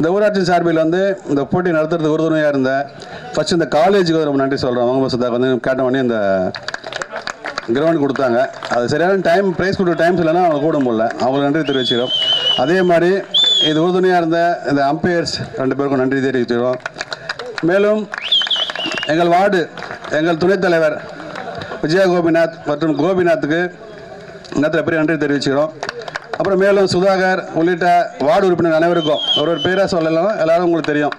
இந்த ஊராட்சி சார்பில் வந்து இந்த போட்டி நடத்துறதுக்கு உறுதுணையாக இருந்த ஃபர்ஸ்ட் இந்த காலேஜுக்கு ரொம்ப நன்றி சொல்கிறோம் முகமது சதாக் வந்து கேட்ட உடனே இந்த கிரவுண்ட் கொடுத்தாங்க. அது சரியான டைம் ப்ரைஸ் கொடுத்த டைம் இல்லைன்னா அவங்க கூட முடியல அவங்களுக்கு நன்றி தெரிவிச்சுக்கிறோம். அதே மாதிரி இது உறுதுணையாக இருந்த இந்த அம்பையர்ஸ் ரெண்டு பேருக்கும் நன்றி தெரிவிச்சுக்கிறோம். மேலும் எங்கள் வார்டு எங்கள் துணைத் தலைவர் விஜய கோபிநாத் மற்றும் கோபிநாத்துக்கு நேரத்தில் பெரிய நன்றி தெரிவிச்சுக்கிறோம். அப்புறம் மேலும் சுதாகர் உள்ளிட்ட வார்டு உறுப்பினர் அனைவருக்கும் ஒரு ஒரு பேராக சொல்லலாம். எல்லாரும் உங்களுக்கு தெரியும்.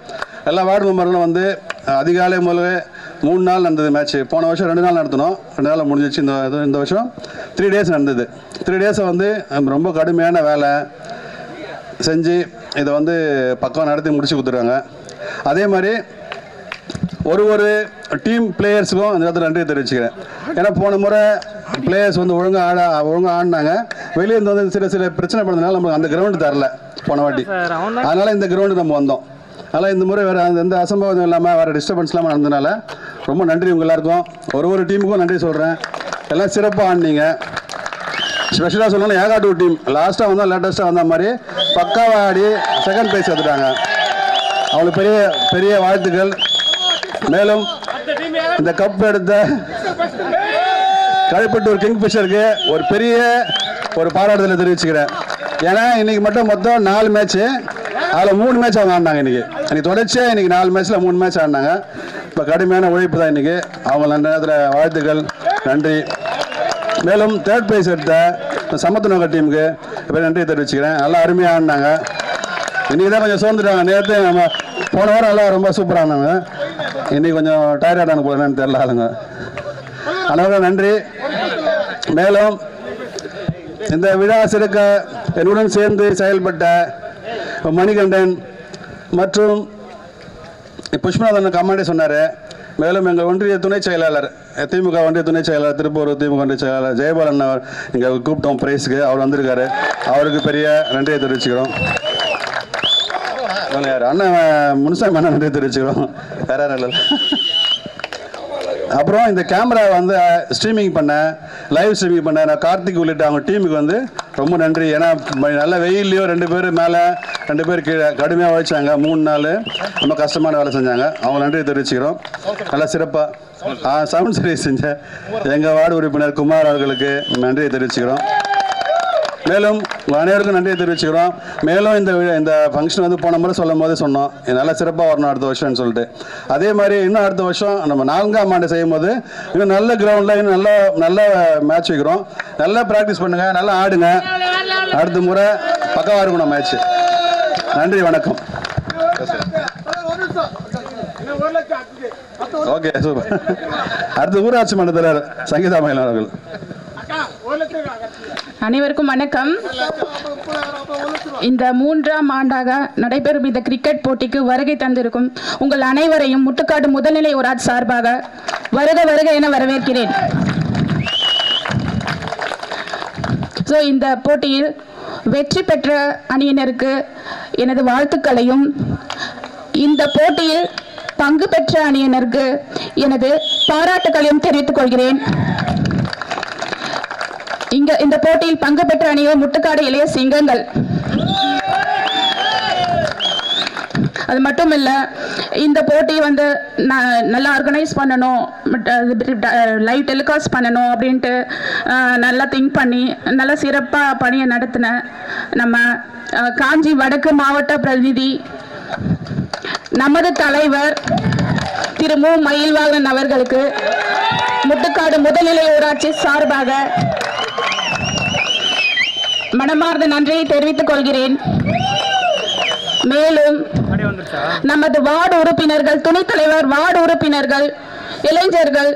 எல்லா வார்டு மெம்பர்களும் வந்து அதிகாலை முதல்ல மூணு நாள் நடந்தது மேட்ச்சு போன வருஷம் ரெண்டு நாள் நடத்தினோம். ரெண்டு நாள் முடிஞ்சிச்சு இந்த இது- இந்த வருஷம். த்ரீ டேஸ் நடந்தது. த்ரீ டேஸை வந்து ரொம்ப கடுமையான வேலை செஞ்சு இதை வந்து பக்கம் நடத்தி முடிச்சு கொடுத்துருக்காங்க. அதே மாதிரி ஒரு ஒரு டீம் பிளேயர்ஸுக்கும் இந்த இடத்துல நன்றி தெரிவிச்சுக்கிறேன். ஏன்னா போன முறை பிளேயர்ஸ் வந்து ஒழுங்காக ஆட ஒழுங்காக ஆடினாங்க. வெளியே இருந்து வந்து சில சில பிரச்சனை பண்ணதுனால நம்மளுக்கு அந்த கிரவுண்டு தரல போன வாட்டி. அதனால இந்த கிரவுண்டு நம்ம வந்தோம். அதனால் இந்த முறை வேறு எந்த அசம்பாவிதம் இல்லாமல் வேறு டிஸ்டர்பன்ஸ் இல்லாமல் நடந்ததுனால ரொம்ப நன்றி உங்க எல்லாருக்கும். ஒரு ஒரு டீமுக்கும் நன்றி சொல்கிறேன் எல்லாம் சிறப்பாக ஆடினீங்க. ஸ்பெஷலாக சொல்லணும் ஏகாட்டூர் டீம் லாஸ்ட்டாக வந்தால் லேட்டஸ்ட்டாக வந்த மாதிரி பக்காவாக ஆடி செகண்ட் ப்ரைஸ் எடுத்துட்டாங்க. அவங்களுக்கு பெரிய பெரிய வாழ்த்துக்கள். மேலும் இந்த கப் எடுத்த கழிப்பட்டூர் கிங்ஃபிஷருக்கு ஒரு பெரிய ஒரு பாராட்டுதலை தெரிவிச்சுக்கிறேன். ஏன்னா இன்னைக்கு மட்டும் மொத்தம் நாலு மேட்ச்சு அதில் மூணு மேட்ச் அவங்க ஆடினாங்க இன்னைக்கு. இன்னைக்கு தொடர்ச்சியாக இன்னைக்கு நாலு மேட்ச்சில் மூணு மேட்ச் ஆடினாங்க. இப்போ கடுமையான உழைப்பு தான் இன்னைக்கு. அவங்க நேரத்தில் வாழ்த்துக்கள் நன்றி. மேலும் தேர்ட் ப்ரைஸ் எடுத்த சமத்துநகர் டீமுக்கு இப்போ நன்றி தெரிவிச்சுக்கிறேன். நல்லா அருமையாக ஆடினாங்க. இன்றைக்கி தான் கொஞ்சம் சோர்ந்துட்டாங்க. நேற்று நம்ம போன வாரம் எல்லாம் ரொம்ப சூப்பராக ஆனாங்க இன்னைக்கு கொஞ்சம் டயர்டான போல என்னன்னு தெரியல ஆளுங்க. அனைவரும் நன்றி. மேலும் இந்த விழா சிறக்க என்னுடன் சேர்ந்து செயல்பட்ட மணிகண்டன் மற்றும் புஷ்பநாதன் கமாண்டே சொன்னார். மேலும் எங்கள் ஒன்றிய துணை செயலாளர் திமுக ஒன்றிய துணை செயலாளர் திருப்பூர் திமுக ஒன்றிய செயலாளர் ஜெயபாலன் அவர் இங்கே கூப்பிட்டோம் பிரைஸுக்கு அவர் வந்திருக்காரு. அவருக்கு பெரிய நன்றியை தெரிவிச்சுக்கிறோம். இவங்க யார் அண்ணன் முனுசாமி அண்ணன் நன்றி தெரிவிச்சுக்கிறோம். வேற யாரும் இல்லை அப்புறம் இந்த கேமரா வந்து ஸ்ட்ரீமிங் பண்ண லைவ் ஸ்ட்ரீமிங் பண்ண நான் கார்த்திக் உள்ளிட்ட அவங்க டீமுக்கு வந்து ரொம்ப நன்றி. ஏன்னா நல்ல வெயில்லையோ ரெண்டு பேர் மேலே ரெண்டு பேர் கீழே கடுமையாக உழைச்சாங்க. மூணு நாள் ரொம்ப கஷ்டமான வேலை செஞ்சாங்க. அவங்க நன்றி தெரிவிச்சுக்கிறோம். நல்லா சிறப்பாக ஆ சவுண்ட் சர்வீஸ் செஞ்ச எங்கள் வார்டு உறுப்பினர் குமார் அவர்களுக்கு நன்றியை தெரிவிச்சுக்கிறோம். மேலும் அனைவருக்கும் நன்றியை தெரிவிச்சுக்கிறோம். மேலும் இந்த இந்த ஃபங்க்ஷன் வந்து போன முறை சொல்லும் போது சொன்னோம். நல்லா சிறப்பாக வரணும் அடுத்த வருஷம்னு சொல்லிட்டு. அதே மாதிரி இன்னும் அடுத்த வருஷம் நம்ம நான்காம் ஆண்டு செய்யும் போது இன்னும் நல்ல கிரவுண்டில் இன்னும் நல்ல நல்ல மேட்ச் வைக்கிறோம். நல்லா ப்ராக்டிஸ் பண்ணுங்க நல்லா ஆடுங்க. அடுத்த முறை பக்கவாக இருக்கணும் மேட்ச் நன்றி வணக்கம். ஓகே சூப்பர் அடுத்த ஊராட்சி மன்ற தலைவர் சங்கீதா மயிலாளர்கள் அனைவருக்கும் வணக்கம். இந்த மூன்றாம் ஆண்டாக நடைபெறும் இந்த கிரிக்கெட் போட்டிக்கு வருகை தந்திருக்கும் உங்கள் அனைவரையும் முட்டுக்காடு முதல்நிலை ஊராட்சி சார்பாக வருக வருக என வரவேற்கிறேன். ஸோ இந்த போட்டியில் வெற்றி பெற்ற அணியினருக்கு எனது வாழ்த்துக்களையும் இந்த போட்டியில் பங்கு பெற்ற அணியினருக்கு எனது பாராட்டுகளையும் தெரிவித்துக் கொள்கிறேன். இங்க இந்த போட்டியில் பங்கு பெற்ற அணியோ முட்டுக்காடு இளைய சிங்கங்கள். அது மட்டும் இல்லை இந்த போட்டி வந்து ந- நல்லா ஆர்கனைஸ் பண்ணணும் லைவ் டெலிகாஸ்ட் பண்ணணும் அப்படின்ட்டு நல்லா திங்க் பண்ணி நல்லா சிறப்பாக பணியை நடத்தின நம்ம காஞ்சி வடக்கு மாவட்ட பிரதிநிதி நமது தலைவர் திரு மு. மயில்வாகன் அவர்களுக்கு முட்டுக்காடு முதல்நிலை ஊராட்சி சார்பாக மனமார்ந்த நன்றியை தெரிவித்துக் கொள்கிறேன். மேலும் நமது வார்டு உறுப்பினர்கள் துணைத் தலைவர் வார்டு உறுப்பினர்கள் இளைஞர்கள்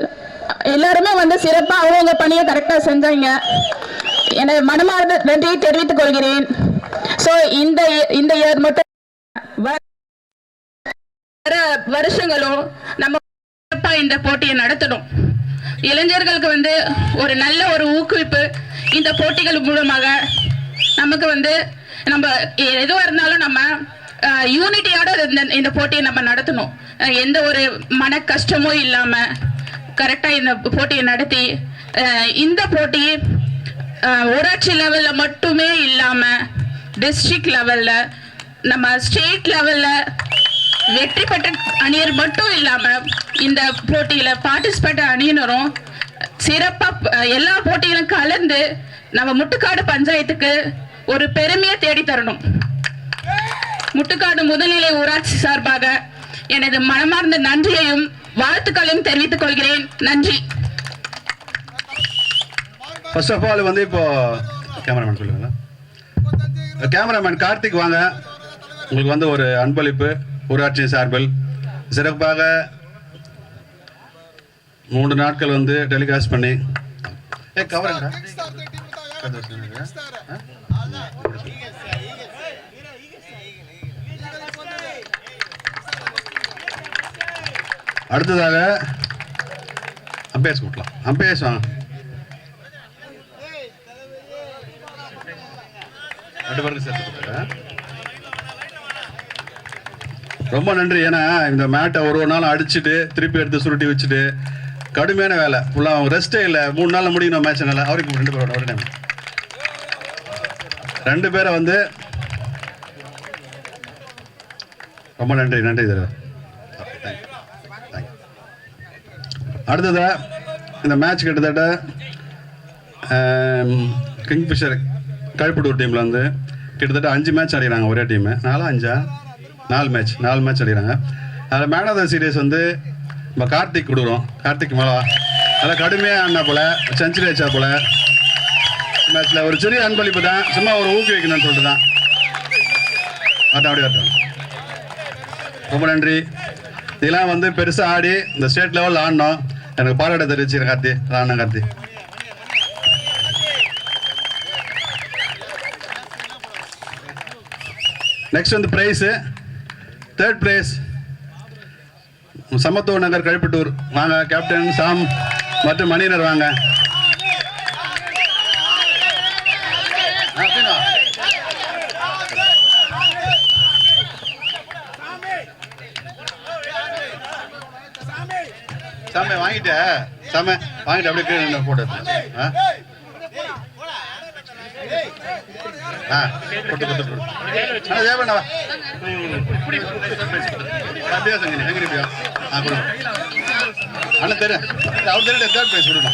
எல்லாருமே வந்து சிறப்பாக அவங்க பணியை கரெக்டாக செஞ்சாங்க. என மனமார்ந்த நன்றியை தெரிவித்துக் கொள்கிறேன். ஸோ இந்த இந்த இயர் மட்டும் வர வருஷங்களும் நம்ம சிறப்பாக இந்த போட்டியை நடத்தணும். இளைஞர்களுக்கு வந்து ஒரு நல்ல ஒரு ஊக்குவிப்பு இந்த போட்டிகள் மூலமாக நமக்கு வந்து நம்ம எதுவாக இருந்தாலும் நம்ம யூனிட்டியோட இந்த இந்த போட்டியை நம்ம நடத்தணும். எந்த ஒரு மன கஷ்டமும் இல்லாமல் கரெக்டாக இந்த போட்டியை நடத்தி இந்த போட்டி ஊராட்சி லெவலில் மட்டுமே இல்லாமல் டிஸ்ட்ரிக்ட் லெவலில் நம்ம ஸ்டேட் லெவலில் வெற்றி பெற்ற அணியர் மட்டும் இல்லாம இந்த போட்டியில பார்ட்டிசிபேட் அணியினரும் சிறப்பா எல்லா போட்டியிலும் கலந்து நம்ம முட்டுக்காடு பஞ்சாயத்துக்கு ஒரு பெருமையை தேடி தரணும். முட்டுக்காடு முதல்நிலை ஊராட்சி சார்பாக எனது மனமார்ந்த நன்றியையும் வாழ்த்துக்களையும் தெரிவித்துக் கொள்கிறேன். நன்றி. ஃபர்ஸ்ட் ஆஃப் ஆல் வந்து இப்போ கேமராமேன் சொல்லுங்களா கேமராமேன் கார்த்திக் வாங்க. உங்களுக்கு வந்து ஒரு அன்பளிப்பு. ஊராட்சி சார்பில் சிறப்பாக மூன்று நாட்கள் வந்து டெலிகாஸ்ட் பண்ணி ஏ கவருங்க அடுத்ததாக அம்பேஸ் கூட்டலாம். அம்பேஸ் வாங்க ரெண்டு பேருக்கு சேர்த்து கொடுத்துருக்கேன் ரொம்ப நன்றி. ஏன்னா இந்த மேட்டை ஒரு ஒரு நாள் அடிச்சுட்டு திருப்பி எடுத்து சுருட்டி வச்சுட்டு கடுமையான வேலை. ஃபுல்லாக அவங்க ரெஸ்ட்டே இல்லை. மூணு நாளில் முடியணும் மேட்ச் நல்லா அவருக்கு ரெண்டு பேரோட ஒரு ரெண்டு பேரை வந்து ரொம்ப நன்றி. நன்றி சார் அடுத்ததா இந்த மேட்ச் கிட்டத்தட்ட கிங்ஃபிஷர் கழுப்புட்டூர் டீமில் வந்து கிட்டத்தட்ட அஞ்சு மேட்ச் ஆடிக்கிறாங்க ஒரே டீமு நாலா அஞ்சா? நாலு மேட்ச் நாலு மேட்ச் அடிக்கிறாங்க. அதில் மேன் ஆஃப் த சீரியஸ் வந்து நம்ம கார்த்திக் கொடுக்குறோம். கார்த்திக் மேலா நல்லா கடுமையாக ஆடினா போல செஞ்சுரி அடிச்சா போல. மேட்ச்சில் ஒரு சிறிய அன்பளிப்பு தான். சும்மா ஒரு ஊக்குவிக்கணும்னு சொல்லிட்டு தான். ஆட்டம் அப்படி ஆட்டம். ரொம்ப நன்றி. இதெல்லாம் வந்து பெருசாக ஆடி இந்த ஸ்டேட் லெவலில் ஆடினோம். எனக்கு பாராட்ட தெரிவிச்சு கார்த்தி. ஆடின கார்த்தி. நெக்ஸ்ட் வந்து prize third place Samathuva Nagar Kazhippattur. வாங்க கேப்டன் சாம் மற்றும் மணியனர் வாங்க. சாமி வாங்கிட்ட. சாமி வாங்கிட்டு அப்படியே கீழே போட்டு ஆ? ஆ போட்டு போட்டு கொட்டு அண்ணா எங்க இருப்பியா ஆ கொடுங்க அண்ணா தெரியும் அவர் தெரியும் தேர்ட் பிரைஸ் கொடுங்க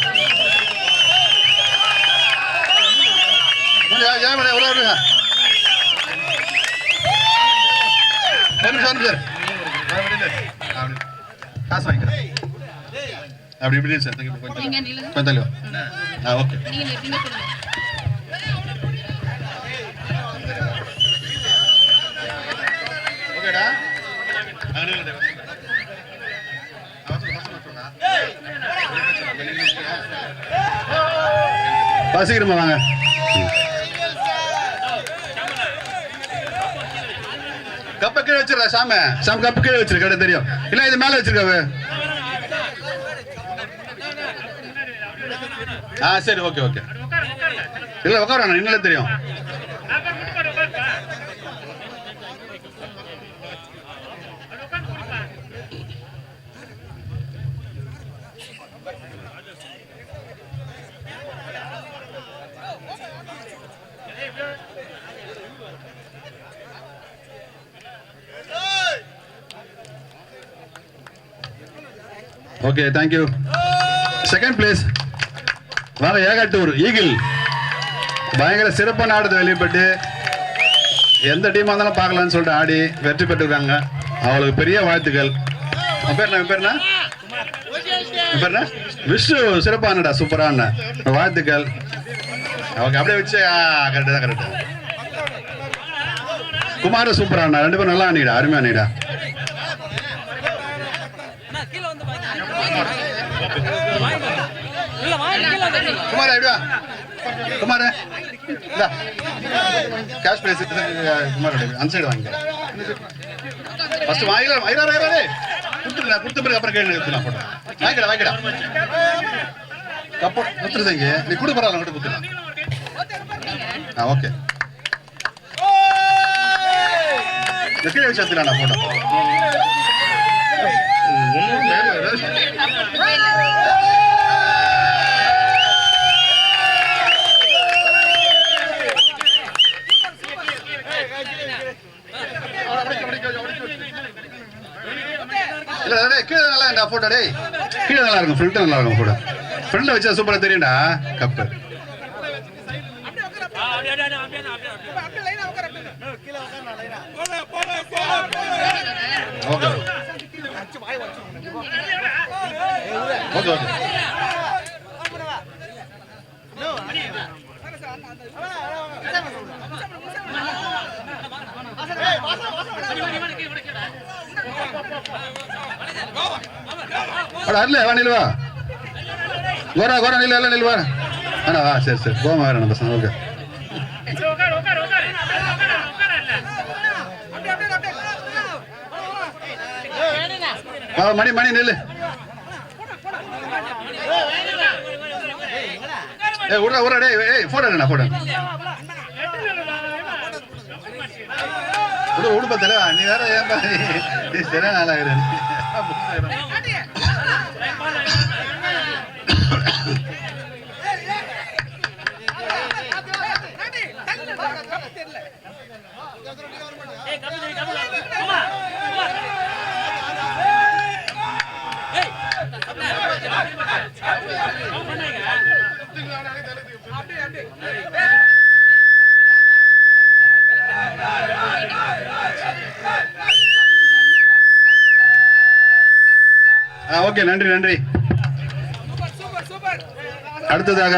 ஜெயபண்ணா எவ்வளோ வருங்க காசு வாங்கிக்கிறேன் அப்படி இப்படி சார் கொஞ்சம் கொஞ்சம் ஓகே சீக்கிரமா வாங்க. கப்ப கீழே வச்சிருக்கா சாம. சாம கப்ப கீழே வச்சிருக்க தெரியும். இல்ல இது மேல வச்சிருக்காவு ஆ சரி ஓகே ஓகே. இல்ல உட்கார இன்னல தெரியும். ஓகே தேங்க்யூ செகண்ட் பிளேஸ் வாங்க ஏகாட்டூர் ஈகிள் பயங்கர சிறப்பான ஆடுறது வெளிப்பட்டு எந்த டீமாக இருந்தாலும் பார்க்கலாம்னு சொல்லிட்டு ஆடி வெற்றி பெற்றிருக்காங்க. அவளுக்கு பெரிய வாழ்த்துக்கள். உன் பேர் என்ன விஷ்ணு சிறப்பானடா சூப்பரான. வாழ்த்துக்கள். ஓகே அப்படியே வச்சு கரெக்டு தான் கரெக்டு குமார சூப்பரானா ரெண்டு பேரும் நல்லா அணிடா அருமையா குமார எப்படியா குமார. கேஷ் பிரைஸ் குமார் அந்த சைடு வாங்க ஃபர்ஸ்ட் வாங்கிடா வாங்கிடா வாங்கிடா கொடுத்துருங்க கொடுத்த பிறகு அப்புறம் கேள்வி எடுத்துலாம் போட்டோம் வாங்கிடா வாங்கிடா கப்போ கொடுத்துருந்தீங்க நீ கொடு பரவாயில்ல கூட கொடுத்துலாம் ஆ ஓகே கீழே வச்சு woman member. That's... கீழே நல்லா இருந்தா டேய் கீழே நல்லா இருக்கும் ஃப்ரெண்ட் நல்லா இருக்கும் போட்டோ ஃப்ரெண்ட்ல வச்சா சூப்பரா தெரியும்டா கப்பு ஓகே ஓகே அல்ல வா நில்வா கோரா கோரா நில்லு எல்லாம் நில்வா அண்ணா வா சரி சரி. கோமா வேற பசங்க ஓகே. மணி மணி நில்லு. ஏய் உடா உடா டேய் ஏய் போடா என்ன போடா உடு உடு பத்தல நீ வேற ஏன் பா நீ சரியான ஆளாகிற ஆ ஓகே நன்றி நன்றி. அடுத்ததாக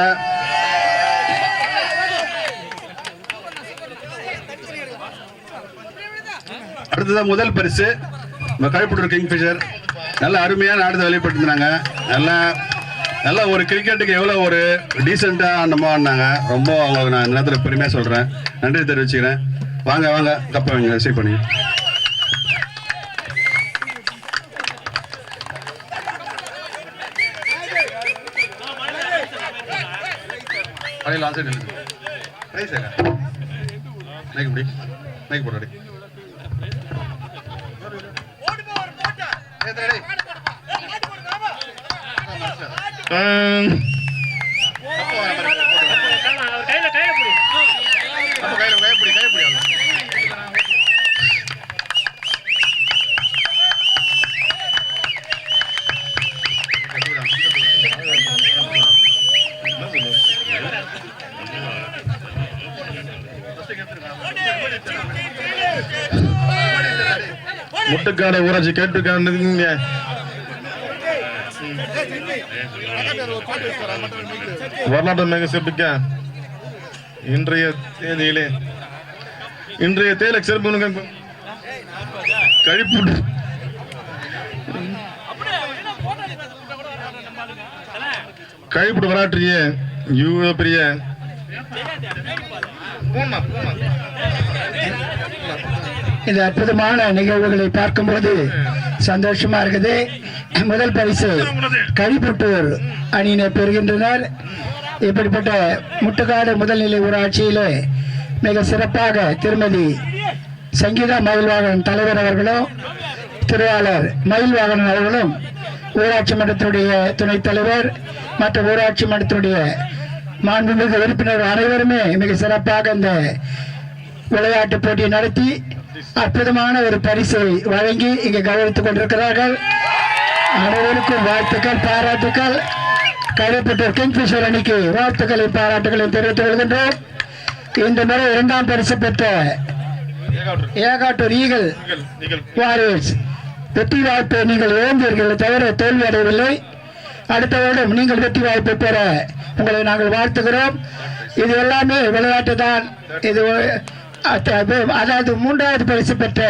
அடுத்ததாக முதல் பரிசு நம்ம கிங் கிங்ஃபிஷர். நல்ல அருமையான ஆடுதல் வெளிப்பட்டிருந்தாங்க நல்லா நல்லா ஒரு கிரிக்கெட்டுக்கு எவ்வளோ ஒரு டீசெண்டாக ஆனமோ ஆடினாங்க. ரொம்ப அவங்களுக்கு நான் இந்த நேரத்தில் பெருமையாக சொல்கிறேன் நன்றி தெரிவிச்சுக்கிறேன். வாங்க வாங்க. கப்பை வாங்க ரிசீவ் பண்ணி. போடாடி. முட்டுக்காட ஊராட்சி கேட்டுக்காண்டுங்க வரலாற்று மிக சிறப்பிக்க இன்றைய தேதியிலே இன்றைய தேல சிறப்பு கழிப்பு கழிப்புடு வராற்றிய யூ பெரிய இந்த அற்புதமான நிகழ்வுகளை பார்க்கும்போது சந்தோஷமா இருக்குது. முதல் பரிசு கழிப்புட்டூர் அணியினர் பெறுகின்றனர். இப்படிப்பட்ட முட்டுக்காடு முதல்நிலை ஊராட்சியிலே மிக சிறப்பாக திருமதி சங்கீதா மயில்வாகன் தலைவர் அவர்களும் திருவாளர் மயில்வாகனன் அவர்களும் ஊராட்சி மன்றத்தினுடைய துணைத் தலைவர் மற்ற ஊராட்சி மன்றத்தினுடைய மாண்புமிகு உறுப்பினர் அனைவருமே மிக சிறப்பாக இந்த விளையாட்டு போட்டியை நடத்தி அற்புதமான ஒரு பரிசை வழங்கி இங்கு கௌரவித்துக் கொண்டிருக்கிறார்கள். அனைவருக்கும் வாழ்த்துக்கள் பாராட்டுக்கள். கழிப்பட்டூர் கிங்ஃபிஷர் அணிக்கு வாழ்த்துக்களை பாராட்டுகளை தெரிவித்துக் கொள்கின்றோம். இந்த முறை இரண்டாம் பரிசு பெற்ற ஏகாட்டூர் ஈகல் வாரியர்ஸ் வெற்றி வாய்ப்பை நீங்கள் இழந்தீர்கள் தவிர தோல்வி அடையவில்லை. அடுத்த வருடம் நீங்கள் வெற்றி வாய்ப்பை பெற உங்களை நாங்கள் வாழ்த்துகிறோம். இது எல்லாமே விளையாட்டு தான் இது அதாவது மூன்றாவது பரிசு பெற்ற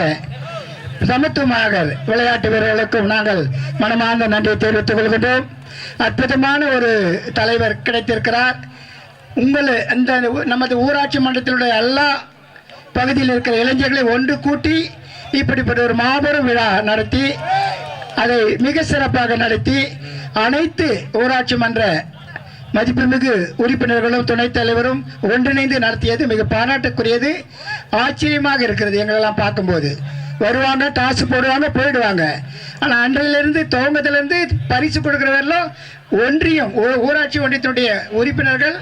சமத்துவமாக விளையாட்டு வீரர்களுக்கும் நாங்கள் மனமார்ந்த நன்றியை தெரிவித்துக் கொள்கின்றோம். அற்புதமான ஒரு தலைவர் கிடைத்திருக்கிறார். உங்கள் இந்த நமது ஊராட்சி மன்றத்தினுடைய எல்லா பகுதியில் இருக்கிற இளைஞர்களை ஒன்று கூட்டி இப்படிப்பட்ட ஒரு மாபெரும் விழா நடத்தி அதை மிக சிறப்பாக நடத்தி அனைத்து ஊராட்சி மன்ற மதிப்புமிகு உறுப்பினர்களும் துணைத் தலைவரும் ஒன்றிணைந்து நடத்தியது மிக பாராட்டுக்குரியது ஆச்சரியமாக இருக்கிறது எங்களெல்லாம் பார்க்கும்போது. வருவாங்க டாஸ் போடுவாங்க போயிடுவாங்க. ஆனால் அன்றையிலிருந்து துவங்கத்திலிருந்து பரிசு கொடுக்குறவரெல்லாம் ஒன்றியம் ஊராட்சி ஒன்றியத்தினுடைய உறுப்பினர்கள்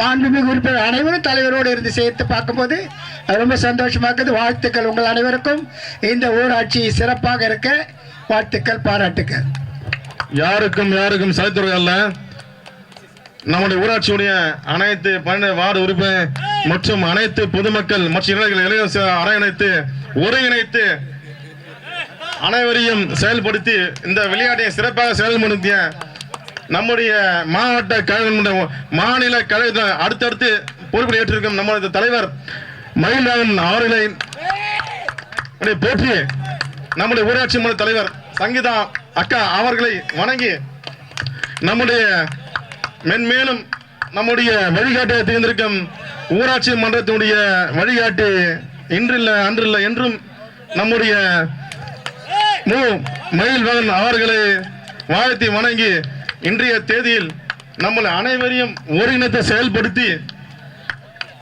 மாண்புமிகு உறுப்பினர் அனைவரும் தலைவரோடு இருந்து சேர்த்து பார்க்கும்போது அது ரொம்ப சந்தோஷமாக இருக்குது. வாழ்த்துக்கள் உங்கள் அனைவருக்கும். இந்த ஊராட்சி சிறப்பாக இருக்க வாழ்த்துக்கள் பாராட்டுக்கள். யாருக்கும் யாருக்கும் சலைத்துறை அல்ல. நம்முடைய ஊராட்சியுடைய அனைத்து பன்னெண்டு வார்டு உறுப்பினர் மற்றும் அனைத்து பொதுமக்கள் மற்றும் இளைஞர்கள் இளைஞர் அரவணைத்து ஒருங்கிணைத்து அனைவரையும் செயல்படுத்தி இந்த விளையாட்டை சிறப்பாக செயல்படுத்திய நம்முடைய மாவட்ட கழக மாநில கழக அடுத்தடுத்து பொறுப்பில் ஏற்றிருக்கும் நம்முடைய தலைவர் மயிலாளன் அவர்களை போற்றி நம்முடைய ஊராட்சி மன்ற தலைவர் சங்கீதா அக்கா அவர்களை வணங்கி நம்முடைய மென்மேலும் நம்முடைய வழிகாட்டியை தேர்ந்திருக்கும் ஊராட்சி மன்றத்தினுடைய வழிகாட்டி இன்றில்ல அன்றில்ல என்றும் நம்முடைய மு. மயில்வகன் அவர்களை வாழ்த்தி வணங்கி இன்றைய தேதியில் நம்மளை அனைவரையும் ஒருங்கிணைத்து செயல்படுத்தி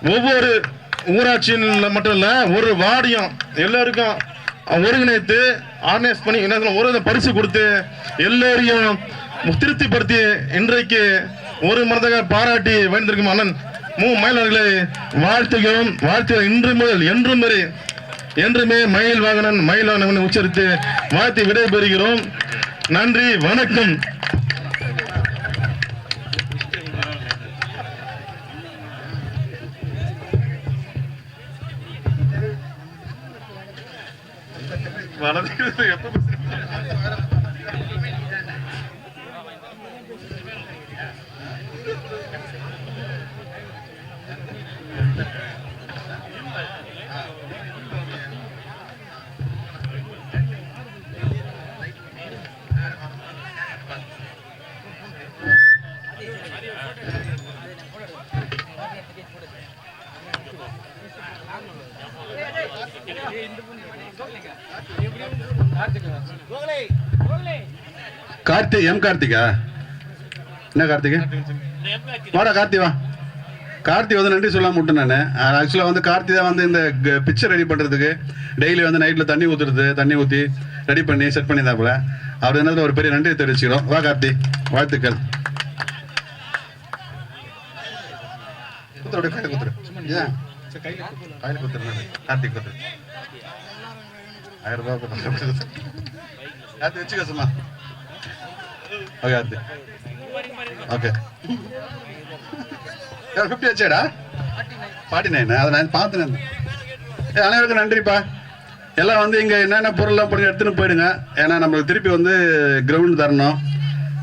ஒவ்வொரு ஊராட்சியில் மட்டும் இல்லை ஒரு வார்டையும் எல்லோருக்கும் ஒருங்கிணைத்து ஆர்கனைஸ் பண்ணி என்ன ஒரு பரிசு கொடுத்து எல்லோரையும் திருப்திப்படுத்தி இன்றைக்கு ஒரு மனதாக பாராட்டி வேண்டியிருக்கும் அண்ணன் மூ. மயிலர்களை வாழ்த்துகிறோம். வாழ்த்து இன்று முதல் என்றும் வரை என்றுமே மயில் வாகனன் மயிலானவன் உச்சரித்து வாழ்த்தி விடைபெறுகிறோம். நன்றி வணக்கம். வளர்ந்து எப்ப கார்த்தி எம் கார்த்திகா? என்ன கார்த்திகா? வாடா கார்த்தி வா. கார்த்தி வந்து நன்றி சொல்லாம விட்டேன் நான். ஆக்சுவலாக வந்து கார்த்தி தான் வந்து இந்த பிக்சர் ரெடி பண்ணுறதுக்கு டெய்லி வந்து நைட்டில் தண்ணி ஊற்றுறது தண்ணி ஊற்றி ரெடி பண்ணி செட் பண்ணியிருந்தாப்புல. அவர் என்ன ஒரு பெரிய நன்றி தெரிவிச்சுக்கிறோம். வா கார்த்தி. வாழ்த்துக்கள். கார்த்திக் குத்துரு. ஆயிரம் ரூபாய் குத்துரு. கார்த்தி வச்சுக்க சும்மா ஓகே கார்த்தி ஓகே ஃபிஃப்டி வச்சேடா? ஃபார்ட்டி நைன் அதை நான் பார்த்தேன் அனைவருக்கும் நன்றிப்பா. எல்லாம் வந்து இங்கே என்னென்ன பொருள்லாம் பண்ணி எடுத்துன்னு போயிடுங்க. ஏன்னா நம்மளுக்கு திருப்பி வந்து கிரவுண்ட் தரணும்.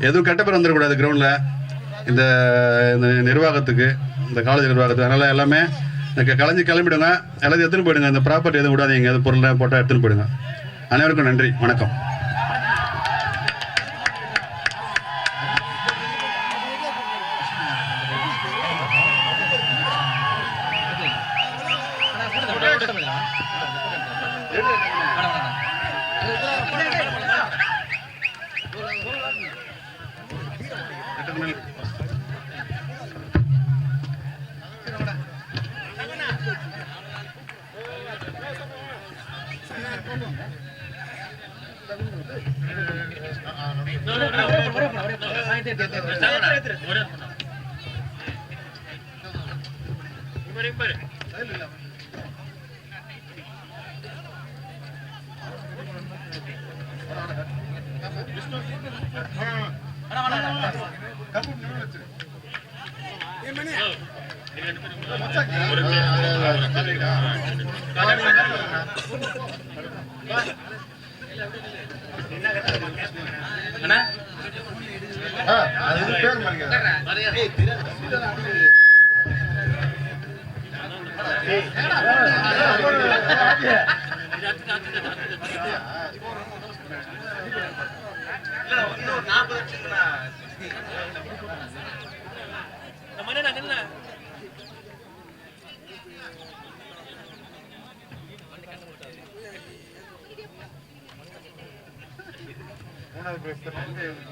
எதுவும் கெட்ட பேர் வந்துடக்கூடாது கிரவுண்டில் இந்த இந்த நிர்வாகத்துக்கு இந்த காலேஜ் நிர்வாகத்துக்கு. அதனால் எல்லாமே கலைஞ்சு கிளம்பிடுங்க எல்லாத்தையும் எடுத்துன்னு போயிடுங்க. இந்த ப்ராப்பர்ட்டி எதுவும் விடாதீங்க எது பொருள் போட்டால் எடுத்துன்னு போயிடுங்க. அனைவருக்கும் நன்றி வணக்கம். Ini mana? Ini நாற்பது லட்சம் மூணாவது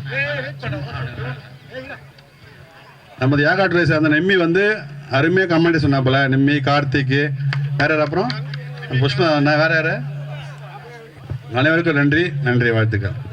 நமது ரேஸ் சேர்ந்த நெம்மி வந்து அருமையாக கமெண்ட் சொன்னாப்புல. நிம்மி கார்த்திக் வேற யார் அப்புறம்? புஷ்பா வேற யாரு? அனைவருக்கும் நன்றி. நன்றி வாழ்த்துக்கள்.